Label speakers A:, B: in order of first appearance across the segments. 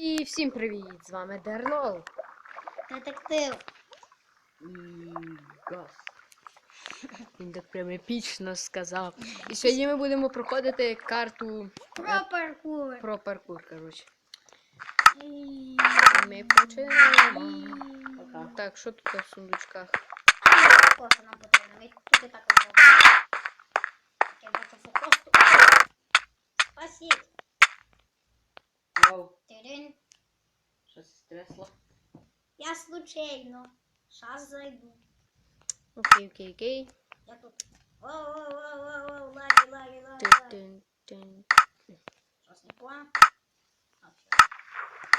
A: І всім привіт! З вами Дернол
B: Детектив.
A: і Гос. Він так прям епічно сказав. І сьогодні ми будемо проходити карту
B: Про паркур.
A: про паркур, коротше.
B: І-
A: Ми починаємо.
B: і-
A: Так, що тут в сундучках?
B: Фокус нам потрібно. Ми тут і так робимо. Я бачу фокус. Спасіть.
A: Вау,
B: Тирин.
A: щось стресло.
B: Я случайно. Щас зайду.
A: Окей, окей, окей.
B: Я тут. Воу-воу-воу-воу, лаги, лаги, лаги. Щось не понял.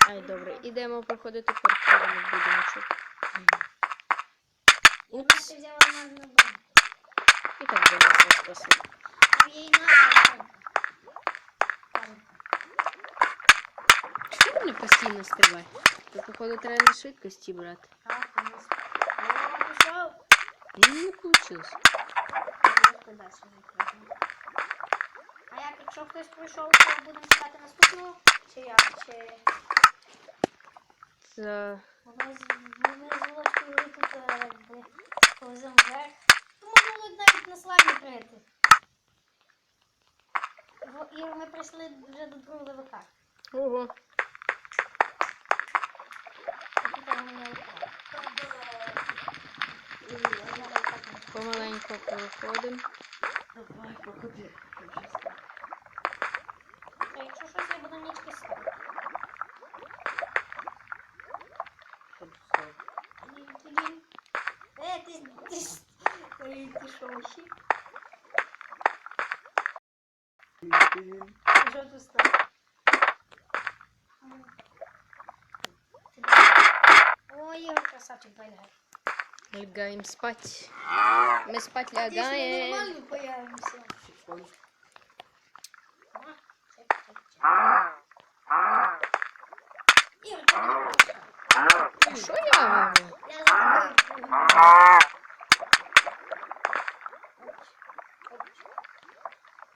A: Ай, добре, ідемо проходити будемо щоб.
B: Я
A: Упс.
B: просто взяла магну банку.
A: І так донесли, спасибо.
B: Там їй надо.
A: Не постійно стрибай? То, походу, треба на швидкості брати. Ну, не вийшло.
B: А як якщо хтось прийшов, то будемо чекати наступного? Чи як? Чи
A: Це...
B: ми з з тут повеземо вверх? То можна було навіть на слайді прийти. І ми прийшли вже до другого левика.
A: Ого. Помаленько проходимо.
C: Давай, походи.
B: Та Якщо щось, я буду нічки ставити. Блін. Е, ти, ти, ж- Ой, ти що, ще? Ти що тут став? Ой, Ігор, красавчик, байлай.
A: Лягаємо спать. Ми спать
B: Надеюсь, мы нормально появимся. А, чек, чек, чек. Ігор, ти мене пушка.
A: А що я вам?
B: Я за тобою погнала. Оп, оп.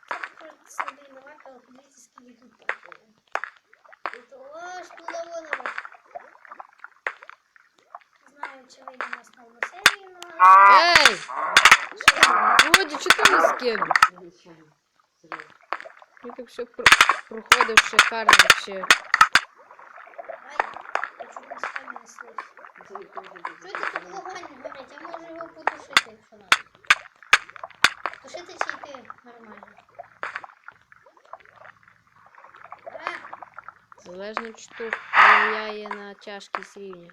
B: Це просто слабий левак, але подивіться, скільки тут такого. Тут аж туди воно. Не знаю, чи вийде на основну серію.
A: Ей! Володя, чи ти не з ким? Я так все про- проходив шикарно ще.
B: Ай, я чуть не. Чуєте, тут вогонь горить, я можу його потушити, якщо надо. Тушити чи йти нормально. А,
A: Залежно чи то впливає на тяжкість рівня.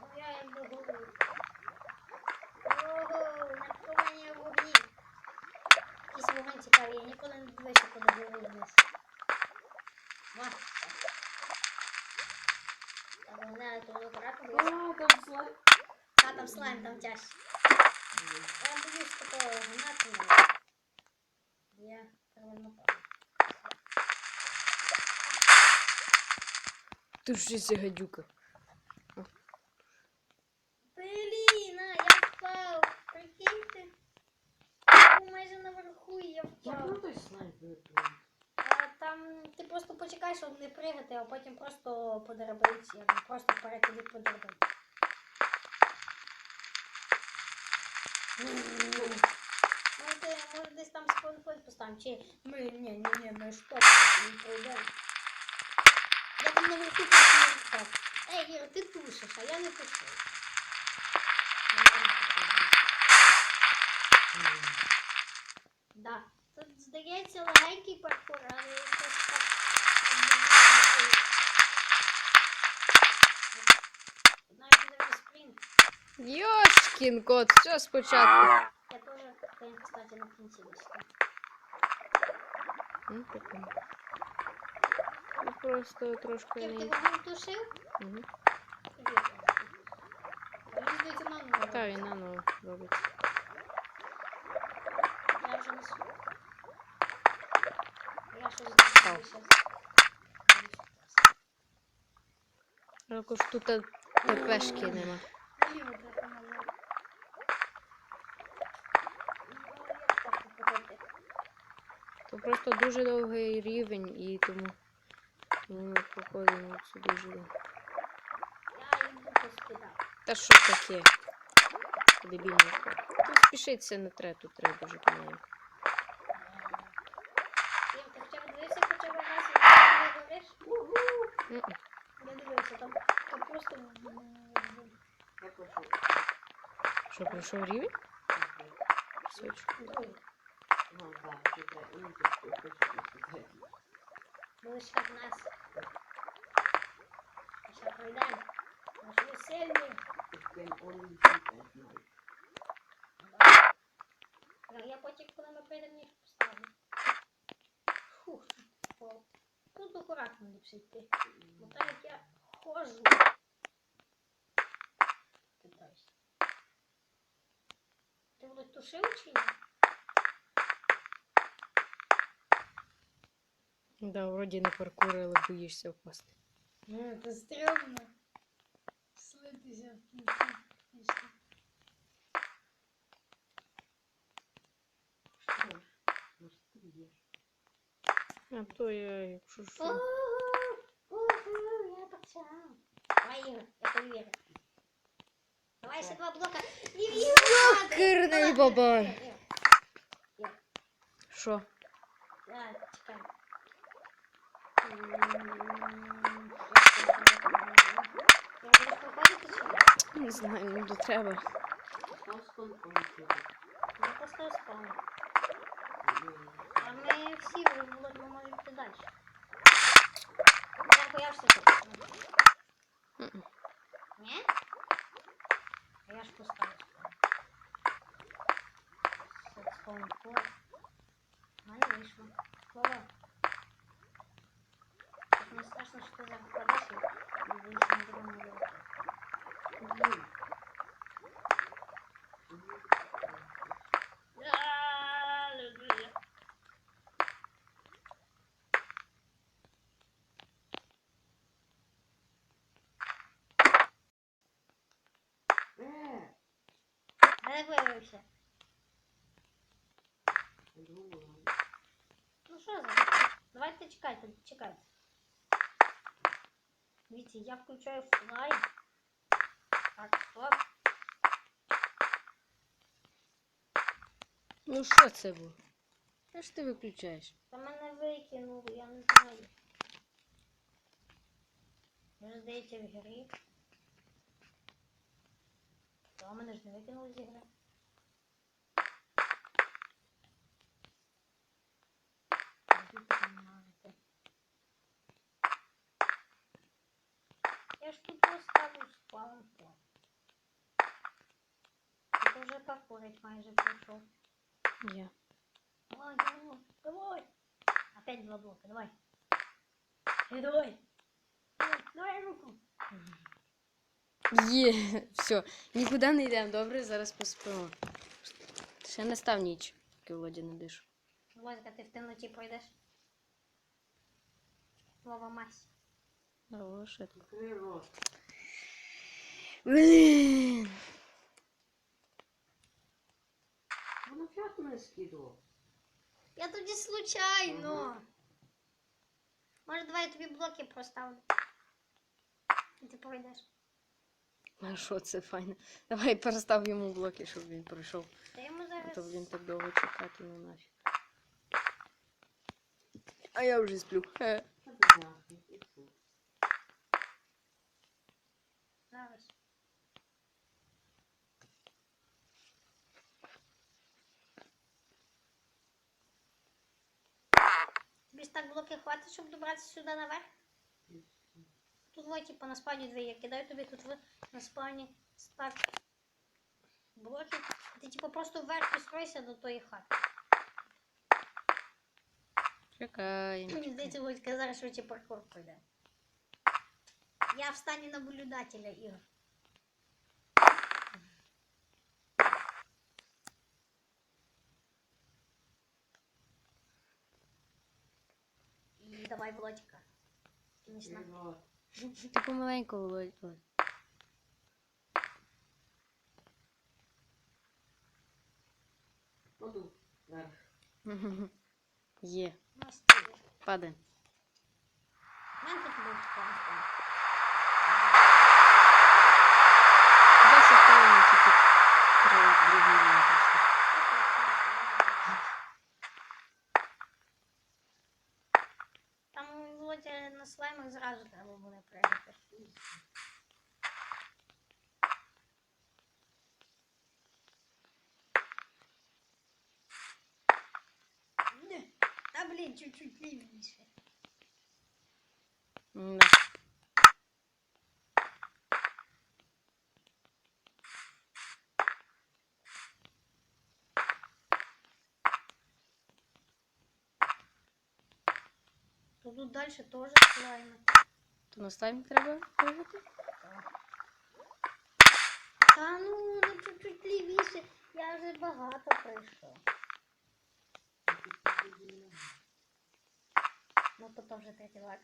B: ну я якби говорю. Ого, наркоманія в вогні. Якийсь вогонь цікавий, я ніколи не дивився, коли горить вниз. Ва, все. Так, головне, тут акуратно дивитися.
C: А, там слайд.
B: А, там слайм, там тяжче. Я боюсь такого гнати. Правильно понял.
A: Тушися, гадюка.
B: Блін, а, я впав. Прикиньте. Я майже наверху я
C: Я
B: впав.
C: крутой снайпер.
B: А, там ти просто почекай, щоб не пригати, а потім просто по драбинці, або просто вперед іди по драбинці. Може, може десь там спонфойт поставимо, чи ми, ні, ні, ні, ми ж топ, не пройдемо. Я там наверху просто не впав. Ей, Іра, ти тушиш, а я не тушу. А я не тушу. Да. Тут здається легенький паркур, але якось так. виглядає. Навіть буде спринт.
A: Йошкін кот, все спочатку.
B: Я теж, ти, кстати, на кінці десь.
A: Ну, прикольно. Ну, Просто трошки
B: ти
A: не.
B: вогонь тушив?
A: Угу.
B: Мені здається, нам
A: Та він наново робиться.
B: Я вже не сплю. Я щось зробив
A: Також тут ТПшки нема.
B: Наліво треба наліво. Ну, як так походити?
A: То просто дуже довгий рівень і тому ми походимо сюди
B: спідах.
A: Та що таке? Дебільно. Тут спішитися не треба, тут треба дуже помаленьку.
B: Я дивився, там, там просто...
A: Що, пройшов рівень? Сочку.
C: Ну, так, чекай. Ну, ти хочу сказати.
B: Лише в нас. Ще пройдемо.
C: Кем он не читає, знаю.
B: Я потім, коли ми прийдемо, їх поставлю. Фух, о, тут акуратно ліпше йти. Бо так як я ходжу. Питаюсь. Ти будуть тушив чи ні?
A: Да, вроді не паркур, але боїшся впасти.
B: Ну, це стрьомно. Слитися в кінці. пісні.
C: Що ж? Ну, що ти б'єш?
A: А то я, якщо що.
B: Ого, ого, я почав. Давай, Ігор, я повірю. Давай ще два блока. І Ігор!
A: Кирний
B: Давай,
A: бабай.
B: Ігор, Ігор, Ігор.
A: Що?
B: Давай, чекай. Я буду проходити чи ні?
A: Не знаю, то треба.
B: Я просто спав.
C: Ну,
B: А ми всі вроді можемо йти далі. Я боявся тут. Ні? А я ж поставив. Соцком код. У мене вийшло. Кова. Так не страшно, що ти зараз впадеш і більше не будемо робити.
C: блін.
B: А, люблю я.
C: Е,
B: Де виявився?
C: думала.
B: Ну що за? Давайте чекайте, чекайте. Дивіться, я включаю флай. Так, стоп.
A: Ну що це було? Що ж ти виключаєш?
B: Та мене викинули, я не знаю. Може, здається, в грі. Та мене ж не викинули з ігри. Я ж тут поставлю спаунку. Це вже покурить майже прийшов.
A: Я.
B: Давай, давай, давай. Опять два блока, давай. Э, давай. Давай, давай руку.
A: Є, все, нікуди не йдемо, добре, зараз поспимо. Ще не став ніч, поки Володя не дишу.
B: Лозика, ти в темноті пройдеш. Вова мась.
A: О, що ти?
C: Відкрий рот.
A: Блін.
C: Вона п'ятку не скидував.
B: Я тоді случайно.
C: Мгм.
B: Може, давай я тобі блоки проставлю. І ти пройдеш.
A: А що це файне? Давай перестав йому блоки, щоб він пройшов.
B: Та йому
A: А то він так довго чекати, ну нафіг. А я вже сплю.
B: Зараз. Тобі ж так блоки хватить, щоб добратися сюди наверх? Тут вот, типа, на спавні дві. Я кидаю тобі тут на спавні стак блоків. Ти типа просто вверх підстройся до тої хати.
A: Чекаємо.
B: Мені здається, будуть казати, що ті паркур пройде. Я в стані наблюдателя, Ігор. І давай, Володька.
C: Рот.
A: Ти помаленьку, Володь. Володь.
C: Воду.
A: Є, падаємо.
B: Мене
A: Десять хвилин тільки три другий рівень пішли.
B: Там Володя на слаймах зразу треба буде пригати. Не, Чуть-чуть лівніше.
A: Да.
B: Тут далі теж слайми.
A: То на слайм треба пригати?
B: Та ну, ну чуть-чуть лівіше. Я вже багато прийшов. Ну то то вже третій лак.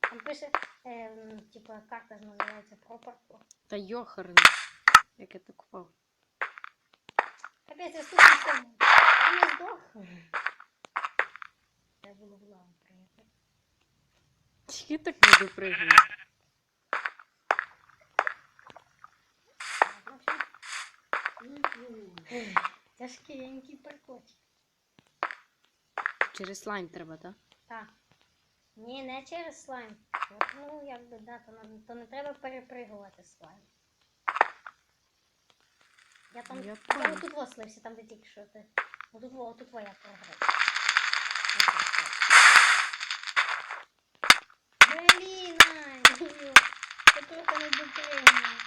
B: Там пише, ем, типа, карта називається про паркур.
A: Та йохарно. Як я так впав.
B: Капець, я слухався. Я не здох. Я було в лаву приїхати.
A: Тільки так не допригую.
B: Тяжкенький паркурчик.
A: Через слайм треба, так?
B: Так. Ні, не через слайм. Ну, якби, да, то, не- то не треба перепригувати слайм. Я там,
A: Я
B: я
A: понял.
B: тут вослився, там де тільки що ти. Отут, отут твоя прогрес. Блін, ай, я трохи не допригнув.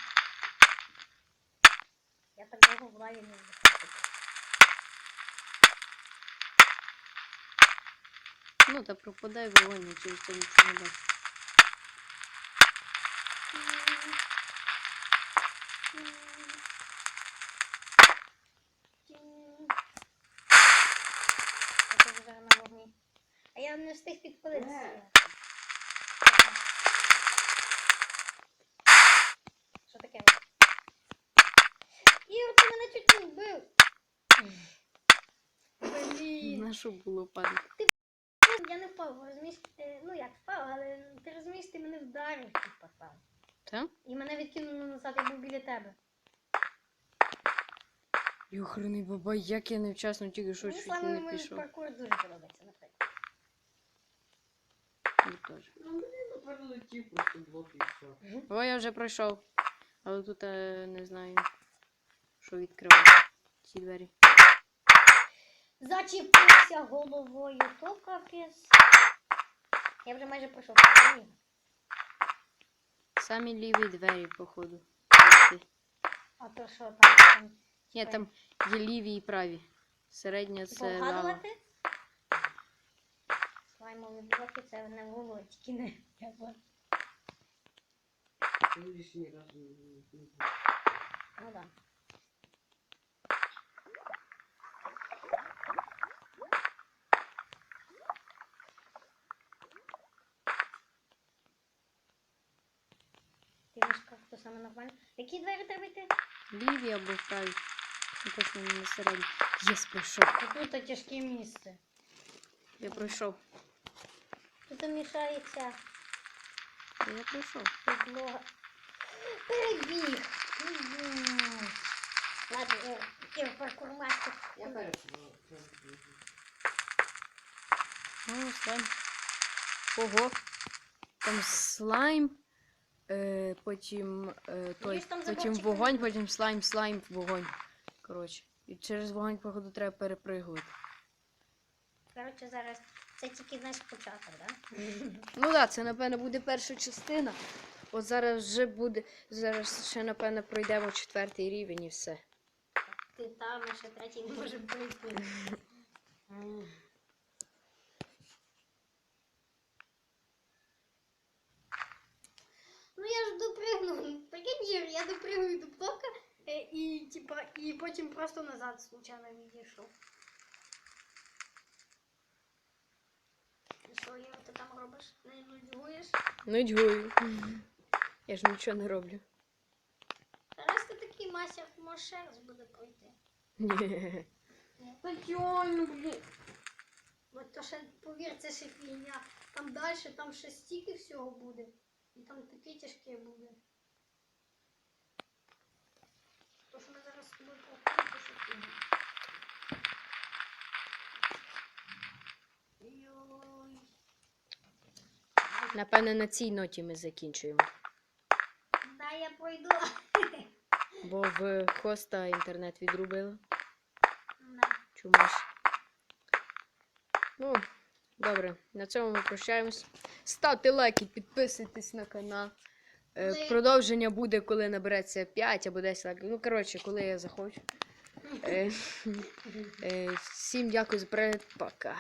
B: Я так довго в лаві не здихати.
A: Ну, та пропадай вогонь, через це нічого не бачу.
B: Я. А я не встиг підпалитися.
C: Е.
B: Що таке? Ігор, ти мене чуть не вбив. Блін.
A: На що було падати?
B: Я не впав, розумієш? Е, Ну як впав, але ти розумієш, ти мене вдарив, типа там.
A: Та?
B: І мене відкинуло назад, я був біля тебе.
A: Йохарний бабай, як я невчасно тільки що
B: Мені
A: чуть
B: саме
A: не
B: мені
A: пішов.
B: паркур дуже подобається, наприклад.
A: Мені теж.
C: Ну, мені напевно летів просто блок і все.
A: О, я вже пройшов. Але тут е, не знаю, що відкривати. Ці двері.
B: Зачепився головою, то капець. Я вже майже пройшов.
A: Самі ліві двері, походу.
B: А то що там? там
A: Ні, там є ліві і праві. Середня це лава.
B: Слаймові блоки це не
C: лишній раз не не-
B: Ну да. Ти мішка, то саме нормально. Які двері треба йти?
A: Ліві або праві. Ну, точно не середні. Єс, пройшов.
B: Тут тяжке місце.
A: Я пройшов.
B: Тут мішається
A: Я пройшов.
B: підлога. Перебіг. Ладно, я, я паркурмастер.
C: Я перепрошую.
A: О, слайм. Ого. Там слайм. Е, потім е, той,
B: ж там
A: потім
B: заборчик
A: вогонь, потім слайм, слайм, вогонь. Коротше. І через вогонь, походу, треба перепригувати.
B: Коротше, зараз це тільки наш початок, да?
A: Ну так, да, це напевно буде перша частина. От зараз вже буде. Зараз ще, напевно, пройдемо четвертий рівень і все.
B: Ти там, а ще третій не може прийти. Ну я ж допригнув. Прикинь, Ір, я допригую до блока е, і, типа, і потім просто назад случайно відійшов. І що, Ір, ти там робиш? Не нудьгуєш?
A: Нудьгую. Я ж нічого не роблю.
B: Раз ти такий мастер, можеш ще раз буде пройти.
A: Ні.
C: Та йой, ну блін.
B: От то ще, повір, це ще фігня. Там далі, там ще стільки всього буде. І там таке тяжке буде. То, що ми зараз з тобою ще
A: Напевне, на цій ноті ми закінчуємо.
B: Да, я пройду.
A: Бо в хоста інтернет відрубили
B: Да.
A: чомусь. Ну, добре, на цьому ми прощаємось. Ставте лайки, підписуйтесь на канал. Е, Продовження буде, коли набереться 5 або 10 лайків. Ну, коротше, коли я захочу. Е, е, Всім дякую за перегляд. Пока.